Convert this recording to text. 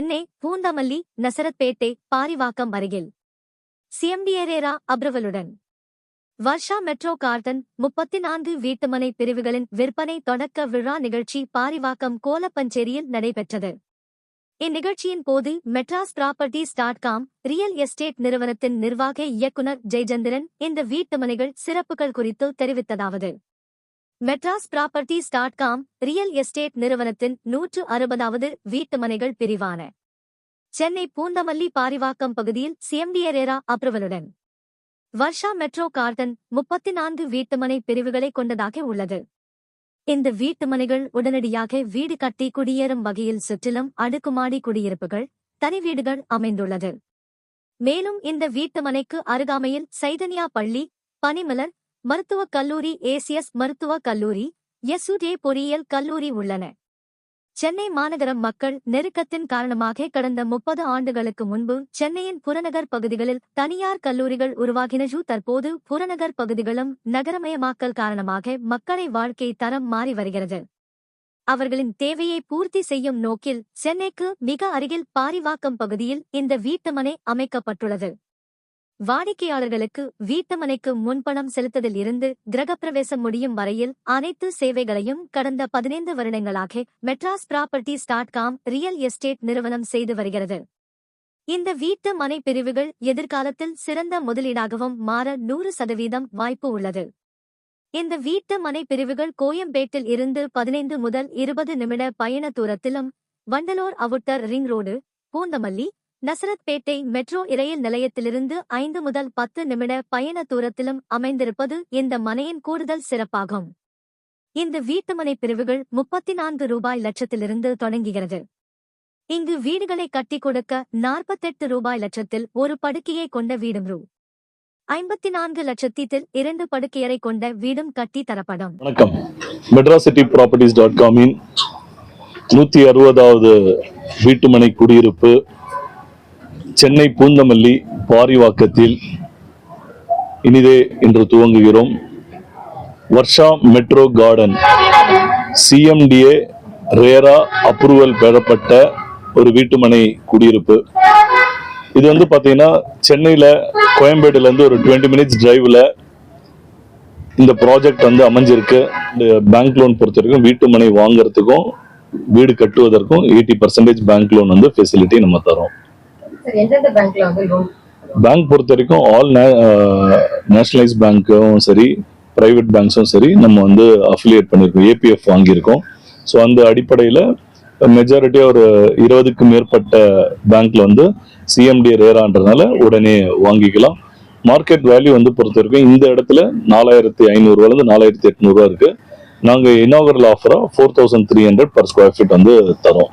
சென்னை பூந்தமல்லி நசரத்பேட்டை பாரிவாக்கம் அருகில். சிஎம்டிஏரேரா அப்ரவலுடன். Varsha metro garden முப்பத்தி நான்கு வீட்டுமனை பிரிவுகளின் விற்பனை தொடக்க விழா நிகழ்ச்சி பாரிவாக்கம் கோலப்பஞ்சேரியில் நடைபெற்றது. இந்நிகழ்ச்சியின் போது Madras properties dot com real estate நிறுவனத்தின் நிர்வாக இயக்குனர் ஜெயச்சந்திரன் இந்த வீட்டுமனைகள் சிறப்புகள் குறித்து தெரிவித்ததாவது. Madras properties dot com real estate நிறுவனத்தின் நூற்று அறுபதாவது வீட்டுமனைகள் பிரிவான. சென்னை பூந்தமல்லி பாரிவாக்கம் பகுதியில் சிஎம்டியரேரா அப்ரவலுடன். வர்ஷா மெட்ரோ கார்டன் முப்பத்தி நான்கு வீட்டுமனை பிரிவுகளை கொண்டதாக உள்ளது. இந்த வீட்டுமனைகள் உடனடியாக வீடு கட்டி குடியேறும் வகையில் சுற்றிலும் அடுக்குமாடி குடியிருப்புகள் தனி வீடுகள் அமைந்துள்ளது. மேலும் இந்த வீட்டுமனைக்கு அருகாமையில் சைதன்யா பள்ளி பனிமலர் மருத்துவக் கல்லூரி ஏசிஎஸ் மருத்துவக் கல்லூரி எஸ்யூடே பொறியியல் கல்லூரி உள்ளன. சென்னை மாநகரம் மக்கள் நெருக்கத்தின் காரணமாக கடந்த முப்பது ஆண்டுகளுக்கு முன்பு சென்னையின் புறநகர் பகுதிகளில் தனியார் கல்லூரிகள் உருவாகினஜு தற்போது புறநகர் பகுதிகளும் நகரமயமாக்கல் காரணமாக மக்களை வாழ்க்கை தரம் மாறி வருகிறது. அவர்களின் தேவையை பூர்த்தி செய்யும் நோக்கில் சென்னைக்கு மிக அருகில் பாரிவாக்கம் பகுதியில் இந்த வீட்டுமனை அமைக்கப்பட்டுள்ளது. வாடிக்கையாளர்களுக்கு வீட்டமனைக்கு முன்பணம் செலுத்ததில் இருந்து கிரகப்பிரவேசம் முடியும் வரையில் அனைத்து சேவைகளையும் கடந்த பதினைந்து வருடங்களாக Madras properties dot com real estate நிறுவனம் செய்து வருகிறது. இந்த வீட்டு மனை பிரிவுகள் எதிர்காலத்தில் சிறந்த முதலீடாகவும் மாற நூறு சதவீதம் வாய்ப்பு உள்ளது. இந்த வீட்டு மனை பிரிவுகள் கோயம்பேட்டில் இருந்து பதினைந்து முதல் இருபது நிமிட பயண தூரத்திலும் Vandalur outer ring road Poonamallee Nazarethpet metro இரயில் நிலையத்திலிருந்து ஐந்து முதல் பத்து நிமிட பயண தூரத்திலும் அமைந்திருப்பது இந்த மனையின் கூடுதல் சிறப்பாகும். இந்த வீட்டுமனை பிரிவுகள் முப்பத்தி நான்கு ரூபாய் லட்சத்திலிருந்து தொடங்குகிறது. இங்கு வீடுகளை கட்டிக் கொடுக்க நாற்பத்தெட்டு ரூபாய் லட்சத்தில் ஒரு படுக்கையை கொண்ட வீடும் ரூ. ஐம்பத்தி நான்கு லட்சத்தில் இரண்டு படுக்கையறை கொண்ட வீடும் கட்டி தரப்படும். வணக்கம். மெட்ராஸ் சிட்டி ப்ராப்பர்ட்டிஸ் டாட் காமின் நூத்தி அறுபதாவது வீட்டுமனை குடியிருப்பு சென்னை பூந்தமல்லி பாரிவாக்கத்தில் இனிதே இன்று துவங்குகிறோம். Varsha metro garden CMDA RERA approval பெறப்பட்ட ஒரு வீட்டுமனை குடியிருப்பு. இது வந்து பார்த்தீங்கன்னா சென்னையில் கோயம்பேடுலேருந்து ஒரு டுவெண்ட்டி மினிட்ஸ் டிரைவில் இந்த ப்ராஜெக்ட் வந்து அமைஞ்சிருக்கு. இந்த பேங்க் லோன் பொறுத்த வரைக்கும் வீட்டு மனை வாங்குறதுக்கும் வீடு கட்டுவதற்கும் எயிட்டி பர்சன்டேஜ் பேங்க் லோன் வந்து ஃபெசிலிட்டி நம்ம தரோம். பேங்க் பொறுத்த வரைக்கும் ஆல் நேஷனலைஸ் பேங்க்கும் சரி பிரைவேட் பேங்க்ஸும் சரி நம்ம வந்து அஃபிலியேட் பண்ணியிருக்கோம் ஏபிஎஃப் வாங்கியிருக்கோம். ஸோ அந்த அடிப்படையில் மெஜாரிட்டியாக ஒரு இருபதுக்கு மேற்பட்ட பேங்க்ல வந்து சிஎம்டி ரேரான்றதுனால உடனே வாங்கிக்கலாம். மார்க்கெட் வேல்யூ வந்து பொறுத்த வரைக்கும் இந்த இடத்துல நாலாயிரத்தி ஐநூறுரூவாலேருந்து நாலாயிரத்தி எட்நூறுவா இருக்கு. நாங்கள் inaugural ஆஃபராக four thousand three hundred per square feet வந்து தரோம்.